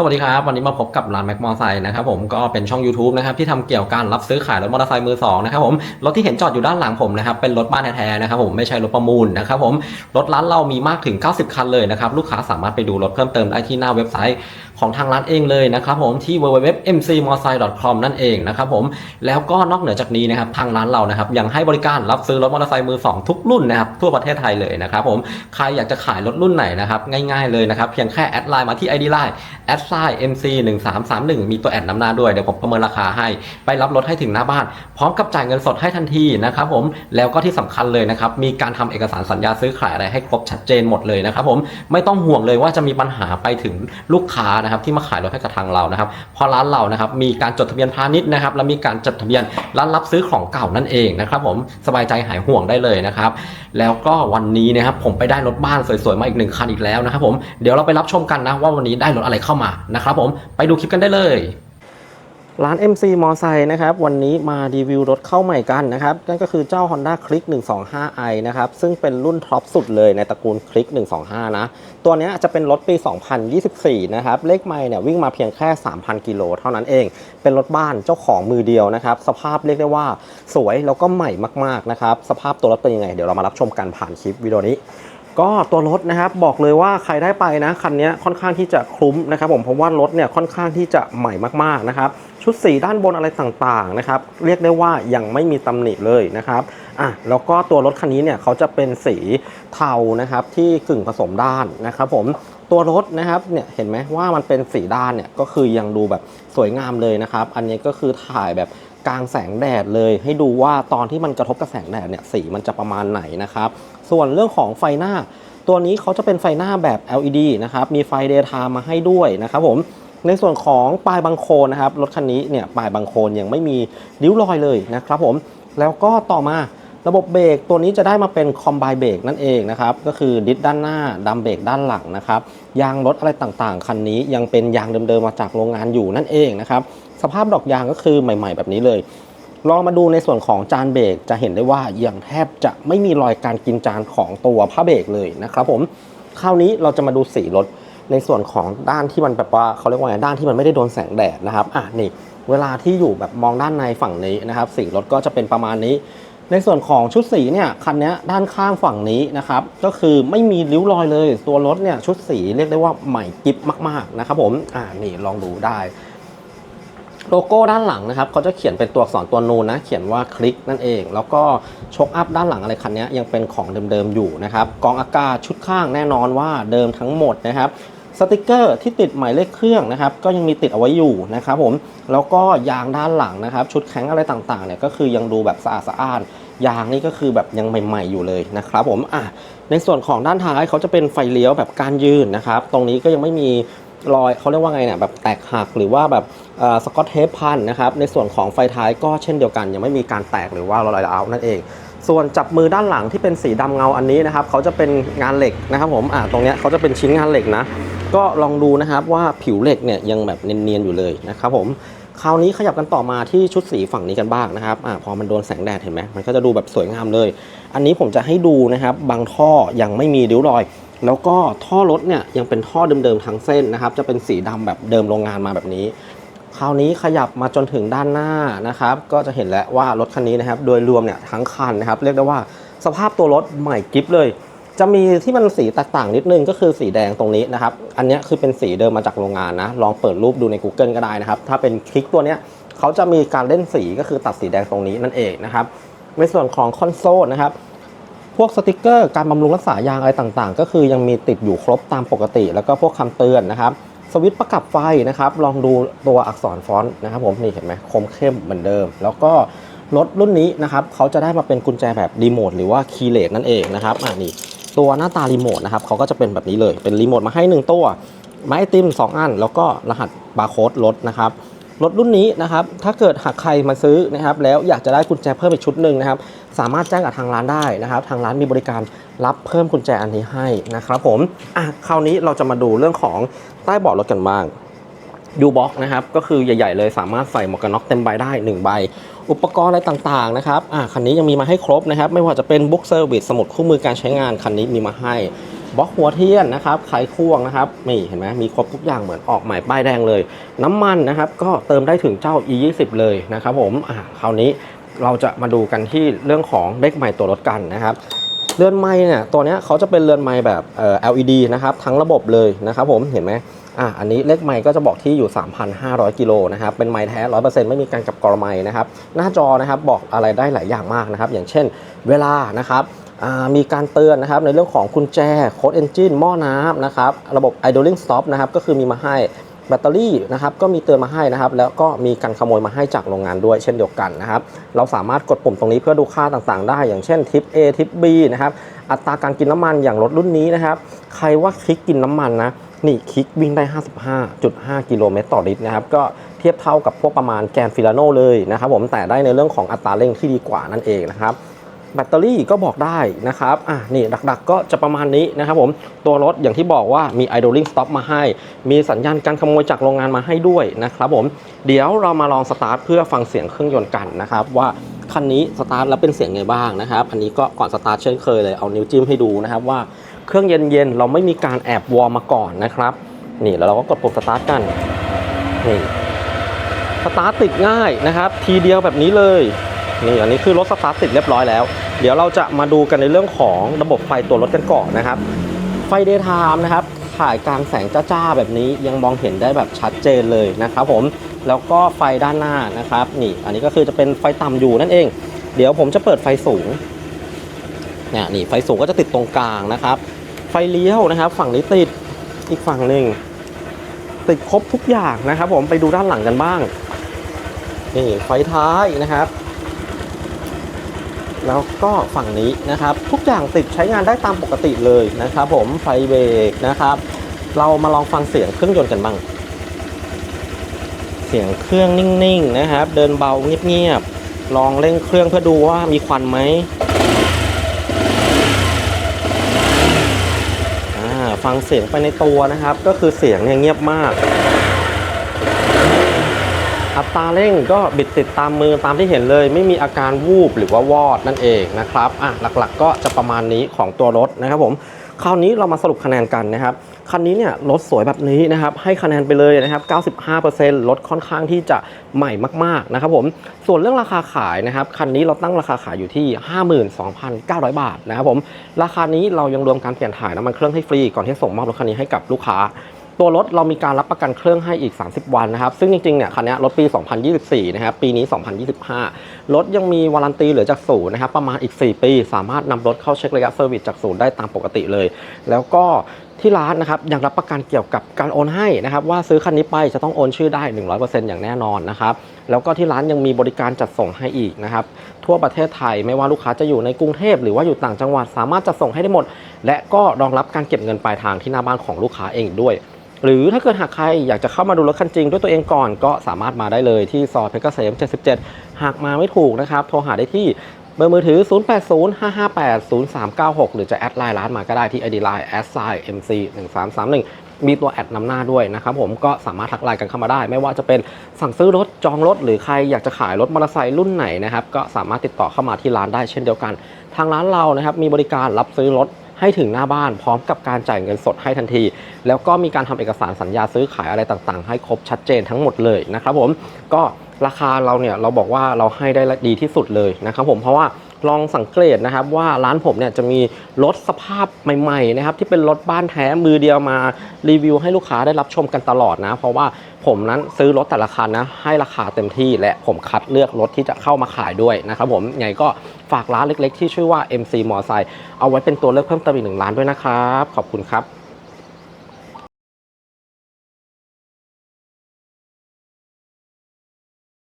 สวัสดีครับ วันนี้มาพบกับร้านแม็กมอไซค์นะครับผมก็เป็นช่อง YouTube นะครับที่ทำเกี่ยวกับการรับซื้อขายรถมอเตอร์ไซค์มือสองนะครับผมรถที่เห็นจอดอยู่ด้านหลังผมนะครับเป็นรถบ้านแท้ๆนะครับผมไม่ใช่รถประมูลนะครับผมรถร้านเรามีมากถึง 90 คันเลยนะครับลูกค้าสามารถไปดูรถเพิ่มเติมได้ที่หน้าเว็บไซต์ ของทางร้านเองเลยนะครับผมที่ www.mcmotorcycle.com นั่นเองนะครับผมแล้วก็นอกเหนือจากนี้นะครับทางร้านเรานะครับยังให้บริการรับซื้อรถมอเตอร์ไซค์มือสองทุกรุ่นนะครับทั่วประเทศไทยเลยนะครับผมใครอยากจะขายรถรุ่นไหนนะครับง่ายๆเลยนะครับเพียงแค่แอดไลน์มาที่ ID Line แอดไซน์ MC 1 3 3 1มีตัวแอดนำหน้าด้วยเดี๋ยวผมประเมินราคาให้ ไปรับรถให้ถึงหน้าบ้าน พร้อมกับจ่ายเงินสดให้ทันทีนะครับผมแล้วก็ที่สำคัญเลยนะครับมีการทำเอกสารสัญญาซื้อขายอะไรให้ครบชัดเจนหมดเลยนะครับผมไม่ต้องห่วงเลยว่าจะมีปัญหาไปถึงลูกค้านะครับที่มาขายรถให้กับทางเรานะครับเพราะร้านเรานะครับมีการจดทะเบียนพาณิชย์นะครับและมีการจดทะเบียนร้านรับซื้อของเก่านั่นเองนะครับผมสบายใจหายห่วงได้เลยนะครับแล้วก็วันนี้นะครับผมไปได้รถบ้านสวยๆมาอีกหนึ่งคันอีกแล้วนะครับผมเดี๋ยวเราไปรับชมกันนะว่าวันนี้ได้รถอะไรเข้ามานะครับผมไปดูคลิปกันได้เลย ร้าน MC มอไซค์นะครับ วันนี้มารีวิวรถเข้าใหม่กันนะครับ นั่นก็คือเจ้า Honda Click 125i นะครับ ซึ่งเป็นรุ่นท็อปสุดเลยในตระกูล Click 125 นะ ตัวนี้จะเป็นรถปี 2024 นะครับ เลขไม่เนี่ยวิ่งมาเพียงแค่ 3,000 กิโลเท่านั้นเอง เป็นรถบ้านเจ้าของมือเดียวนะครับ สภาพเรียกได้ว่าสวยแล้วก็ใหม่มากๆนะครับ สภาพตัวรถเป็นยังไง เดี๋ยวเรามารับชมกันผ่านคลิปวิดีโอนี้ ก็ตัวรถนะครับบอกเลยว่าใครได้ไปนะคันนี้ค่อนข้างที่จะคุ้มนะครับผมเพราะว่ารถเนี่ยค่อนข้างที่จะใหม่มากๆนะครับชุดสีด้านบนอะไรต่างๆนะครับเรียกได้ว่ายังไม่มีตำหนิเลยนะครับอะแล้วก็ตัวรถคันนี้เนี่ยเขาจะเป็นสีเทานะครับที่กึ่งผสมด้านนะครับผมตัวรถนะครับเนี่ยเห็นไหมว่ามันเป็นสีด้านเนี่ยก็คือยังดูแบบสวยงามเลยนะครับ อันนี้ก็คือถ่ายแบบกลางแสงแดดเลย ให้ดูว่าตอนที่มันกระทบกับแสงแดดเนี่ยสีมันจะประมาณไหนนะครับ ส่วนเรื่องของไฟหน้า ตัวนี้เขาจะเป็นไฟหน้าแบบ LED นะครับ มีไฟ daytime มาให้ด้วยนะครับผมในส่วนของปลายบังโคนนะครับรถคันนี้เนี่ยปลายบังโคนยังไม่มีริ้วรอยเลยนะครับผมแล้วก็ต่อมาระบบเบรกตัวนี้จะได้มาเป็นคอมไบเบรกนั่นเองนะครับก็คือดิสด้านหน้าดัมเบรกด้านหลังนะครับยางรถอะไรต่างๆ คันนี้ยังเป็นยางเดิมๆมาจากโรงงานอยู่นั่นเองนะครับสภาพดอกยางก็คือใหม่ ๆ แบบนี้เลย ลองมาดูในส่วนของจานเบรกจะเห็นได้ว่าอย่างแทบจะไม่มีรอยการกินจานของตัวผ้าเบรกเลยนะครับผมคราวนี้เราจะมาดูสีรถในส่วนของด้านที่มันแบบว่าเขาเรียกว่าไงด้านที่มันไม่ได้โดนแสงแดดนะครับอะนี่เวลาที่อยู่แบบมองด้านในฝั่งนี้นะครับ สีรถก็จะเป็นประมาณนี้ ในส่วนของชุดสีเนี่ยคันนี้ด้านข้างฝั่งนี้นะครับ ก็คือไม่มีริ้วรอยเลยตัวรถเนี่ยชุดสีเรียกได้ว่าใหม่กิฟมากๆนะครับผมอ่านี่ลองดูได้ โลโก้ด้านหลังนะครับเขาจะเขียนเป็นตัวอักษรตัวนูนนะเขียนว่าคลิกนั่นเอง แล้วก็ชกอัพด้านหลังอะไรคันนี้ยังเป็นของเดิมๆอยู่นะครับกองอากาศชุดข้างแน่นอนว่าเดิมทั้งหมดนะครับสติกเกอร์ที่ติดหมายเลขเครื่องนะครับก็ยังมีติดเอาไว้อยู่นะครับผมแล้วก็ยางด้านหลังนะครับ ชุดแข็งอะไรต่างๆเนี่ยก็คือยังดูแบบสะอาดสะอ้านยางนี่ก็คือแบบยังใหม่ ๆ อยู่เลยนะครับผมอะในส่วนของด้านท้ายเขาจะเป็นไฟเลี้ยวแบบการยืนนะครับ ตรงนี้ก็ยังไม่มี รอยเขาเรียกว่าไงเนี่ยแบบแตกหักหรือว่าแบบสกอตเทปพันนะครับในส่วนของไฟท้ายก็เช่นเดียวกัน ยังไม่มีการแตกหรือว่ารอยร้าวนั่นเอง ส่วนจับมือด้านหลังที่เป็นสีดำเงาอันนี้นะครับเขาจะเป็นงานเหล็กนะครับผมอ่าตรงเนี้ยเขาจะเป็นชิ้นงานเหล็กนะ ก็ลองดูนะครับว่าผิวเหล็กเนี่ยยังแบบเนียนๆอยู่เลยนะครับผมคราวนี้ขยับกันต่อมาที่ชุดสีฝั่งนี้กันบ้างนะครับอ่าพอมันโดนแสงแดดเห็นไหมมันก็จะดูแบบสวยงามเลย อันนี้ผมจะให้ดูนะครับ บางท่อยังไม่มีริ้วรอย แล้วก็ท่อรถเนี่ยยังเป็นท่อเดิมๆทั้งเส้นนะครับ จะเป็นสีดำแบบเดิมโรงงานมาแบบนี้ คราวนี้ขยับมาจนถึงด้านหน้านะครับ ก็จะเห็นแล้วว่ารถคันนี้นะครับ โดยรวมเนี่ยทั้งคันนะครับ เรียกได้ว่าสภาพตัวรถใหม่กิฟเลย จะมีที่มันสีแตกต่างนิดนึงก็คือสีแดงตรงนี้นะครับ อันนี้คือเป็นสีเดิมมาจากโรงงานนะ ลองเปิดรูปดูใน Google ก็ได้นะครับ ถ้าเป็นคลิกตัวเนี้ยเขาจะมีการเล่นสีก็คือตัดสีแดงตรงนี้นั่นเองนะครับในส่วนของคอนโซลนะครับ พวกสติกเกอร์การบำรุงรักษายางอะไรต่างๆ ก็คือยังมีติดอยู่ครบตามปกติ แล้วก็พวกคำเตือนนะครับสวิตช์ประกับไฟนะครับ ลองดูตัวอักษรฟอนต์นะครับผมนี่เห็นไหมคมเข้มเหมือนเดิม แล้วก็รถรุ่นนี้นะครับเขาจะได้มาเป็นกุญแจแบบรีโมทหรือว่าคีย์เลสนั่นเองนะครับอ่านี่ตัวหน้าตารีโมทนะครับเขาก็จะเป็นแบบนี้เลยเป็นรีโมทมาให้ 1 ตัว ไม้ติม 2 อัน แล้วก็รหัสบาร์โค้ดรถนะครับรถรุ่นนี้นะครับถ้าเกิดหากใครมาซื้อนะครับแล้วอยากจะได้กุญแจเพิ่มอีกชุดหนึ่งนะครับ สามารถแจ้งกับทางร้านได้นะครับ ทางร้านมีบริการรับเพิ่มกุญแจอันนี้ให้นะครับผมอะคราวนี้เราจะมาดูเรื่องของใต้เบาะรถกันบ้างยูบ็อกนะครับก็คือใหญ่ ๆ เลยสามารถใส่หมวกกันน็อกเต็มใบได้ 1 ใบ อุปกรณ์อะไรต่างๆนะครับอะคันนี้ยังมีมาให้ครบนะครับ ไม่ว่าจะเป็นบุ๊กเซอร์วิสสมุดคู่มือการใช้งานคันนี้มีมาให้บล็อกหัวเทียนนะครับไขควงนะครับนี่เห็นไหมมีครบทุกอย่างเหมือนออกใหม่ป้ายแดงเลย น้ำมันนะครับ ก็เติมได้ถึงเจ้า E20 เลยนะครับผมอะคราวนี้ เราจะมาดูกันที่เรื่องของเลขใหม่ตัวรถกันนะครับเรือนไม้เนี่ยตัวนี้เขาจะเป็นเรือนไม้แบบ LED นะครับทั้งระบบเลยนะครับผมเห็นไหมอะอันนี้เลขไม้ก็จะบอกที่อยู่ 3,500 กิโลนะครับเป็นไม้แท้ 100%ไม่มีการกับกรไม้นะครับหน้าจอนะครับบอกอะไรได้หลายอย่างมากนะครับอย่างเช่นเวลานะครับมีการเตือนนะครับในเรื่องของกุญแจโค้ดเอนจินหม้อน้ำนะครับระบบ idling stop นะครับก็คือมีมาให้ แบตเตอรี่นะครับก็มีเตือนมาให้นะครับ แล้วก็มีการขโมยมาให้จากโรงงานด้วยเช่นเดียวกันนะครับ เราสามารถกดปุ่มตรงนี้เพื่อดูค่าต่างๆ ได้ อย่างเช่นทิป A ทิป B นะครับ อัตราการกินน้ำมันอย่างรถรุ่นนี้นะครับ ใครว่าคลิกกินน้ำมันนะนี่คลิกวิ่งได้ 55.5 กิโลเมตรต่อลิตรนะครับ ก็เทียบเท่ากับพวกประมาณแกนฟิลาโนเลยนะครับผมแต่ได้ในเรื่องของอัตราเร่งที่ดีกว่านั่นเองนะครับ แบตเตอรี่ก็บอกได้นะครับอะนี่ดักๆก็จะประมาณนี้นะครับผมตัวรถอย่างที่บอกว่ามี idling stop มาให้ มีสัญญาณการขโมยจากโรงงานมาให้ด้วยนะครับผมเดี๋ยวเรามาลองสตาร์ทเพื่อฟังเสียงเครื่องยนต์กันนะครับว่าคันนี้สตาร์ทแล้วเป็นเสียงไงบ้างนะครับ อันนี้ก็ก่อนสตาร์ทเช่นเคยเลยเอานิ้วจิ้มให้ดูนะครับว่าเครื่องเย็นๆเราไม่มีการแอบวอร์มาก่อนนะครับ นี่แล้วเราก็กดปุ่มสตาร์ทกันนี่สตาร์ทติดง่ายนะครับ ทีเดียวแบบนี้เลย นี่อันนี้คือรถสตาร์ทติดเรียบร้อยแล้ว เดี๋ยวเราจะมาดูกันในเรื่องของระบบไฟตัวรถกันก่อนนะครับ ไฟเดย์ไทม์นะครับถ่ายกลางแสงจ้าๆแบบนี้ยังมองเห็นได้แบบชัดเจนเลยนะครับผมแล้วก็ไฟด้านหน้านะครับ นี่ อันนี้ก็คือจะเป็นไฟต่ำอยู่นั่นเอง เดี๋ยวผมจะเปิดไฟสูงเนี่ยนี่ไฟสูงก็จะติดตรงกลางนะครับ ไฟเลี้ยวนะครับ ฝั่งนี้ติดอีกฝั่งหนึ่งติดครบทุกอย่างนะครับ ผมไปดูด้านหลังกันบ้างนี่ไฟท้ายนะครับ แล้วก็ฝั่งนี้นะครับ ทุกอย่างติดใช้งานได้ตามปกติเลยนะครับ ผมไฟเบรกนะครับ เรามาลองฟังเสียงเครื่องยนต์กันบ้าง เสียงเครื่องนิ่งๆนะครับ เดินเบาเงียบๆลองเร่งเครื่องเพื่อดูว่ามีควันไหมฟังเสียงไปในตัวนะครับ ก็คือเสียงเนี่ยเงียบมาก อัตราเร่งก็บิดติดตามมือตามที่เห็นเลย ไม่มีอาการวูบหรือว่าวอดนั่นเองนะครับอะหลักๆก็จะประมาณนี้ของตัวรถนะครับผมคราวนี้เรามาสรุปคะแนนกันนะครับคันนี้เนี่ยรถสวยแบบนี้นะครับให้คะแนนไปเลยนะครับ 95%รถค่อนข้างที่จะใหม่มากๆนะครับผมส่วนเรื่องราคาขายนะครับคันนี้เราตั้งราคาขายอยู่ที่ 52,900 บาทนะครับผมราคานี้เรายังรวมการเปลี่ยนถ่ายน้ำมันเครื่องให้ฟรีก่อนที่จะส่งมอบรถคันนี้ให้กับลูกค้า ตัวรถเรามีการรับประกันเครื่องให้อีก 30 วันนะครับ ซึ่งจริงๆเนี่ยคันนี้รถปี 2024 นะครับ ปีนี้ 2025 รถยังมีวารันตีเหลือจากศูนย์นะครับ ประมาณอีก 4 ปี สามารถนำรถเข้าเช็คระยะเซอร์วิสจากศูนย์ได้ตามปกติเลย แล้วก็ที่ร้านนะครับยังรับประกันเกี่ยวกับการโอนให้นะครับว่าซื้อคันนี้ไปจะต้องโอนชื่อได้ 100%อย่างแน่นอนนะครับแล้วก็ที่ร้านยังมีบริการจัดส่งให้อีกนะครับทั่วประเทศไทยไม่ว่าลูกค้าจะอยู่ในกรุงเทพหรือว่าอยู่ต่างจังหวัดสามารถจัดส่งให้ได้หมด และก็รองรับการเก็บเงินปลายทางที่หน้าบ้านของลูกค้าเองด้วย หรือถ้าเกิดหากใครอยากจะเข้ามาดูรถคันจริงด้วยตัวเองก่อนก็สามารถมาได้เลยที่ซอยเพชรเกษม 77 หากมาไม่ถูกนะครับ โทรหาได้ที่เบอร์มือถือ 0805580396 หรือจะแอดไลน์ร้านมาก็ได้ที่ ID Line s i mc 1331มีตัวแอดนำหน้าด้วยนะครับผมก็สามารถทักไลน์กันเข้ามาได้ ไม่ว่าจะเป็นสั่งซื้อรถจองรถ หรือใครอยากจะขายรถมอเตอร์ไซค์รุ่นไหนนะครับก็สามารถติดต่อเข้ามาที่ร้านได้เช่นเดียวกัน ทางร้านเรานะครับมีบริการรับซื้อรถ ให้ถึงหน้าบ้านพร้อมกับการจ่ายเงินสดให้ทันที แล้วก็มีการทำเอกสารสัญญาซื้อขายอะไรต่างๆ ให้ครบชัดเจนทั้งหมดเลยนะครับผมก็ราคาเราเนี่ยเราบอกว่าเราให้ได้ดีที่สุดเลยนะครับผมเพราะว่า ลองสังเกตนะครับว่าร้านผมเนี่ยจะมีรถสภาพใหม่ๆนะครับที่เป็นรถบ้านแท้มือเดียวมารีวิวให้ลูกค้าได้รับชมกันตลอดนะ เพราะว่าผมนั้นซื้อรถแต่ละคันนะให้ราคาเต็มที่และผมคัดเลือกรถที่จะเข้ามาขายด้วยนะครับผมไงก็ฝากร้านเล็กๆ ที่ชื่อว่า MC m o ไซค์เอาไว้เป็นตัวเลือกเพิ่มเติมอีกหนึ่งร้านด้วยนะครับ ขอบคุณครับ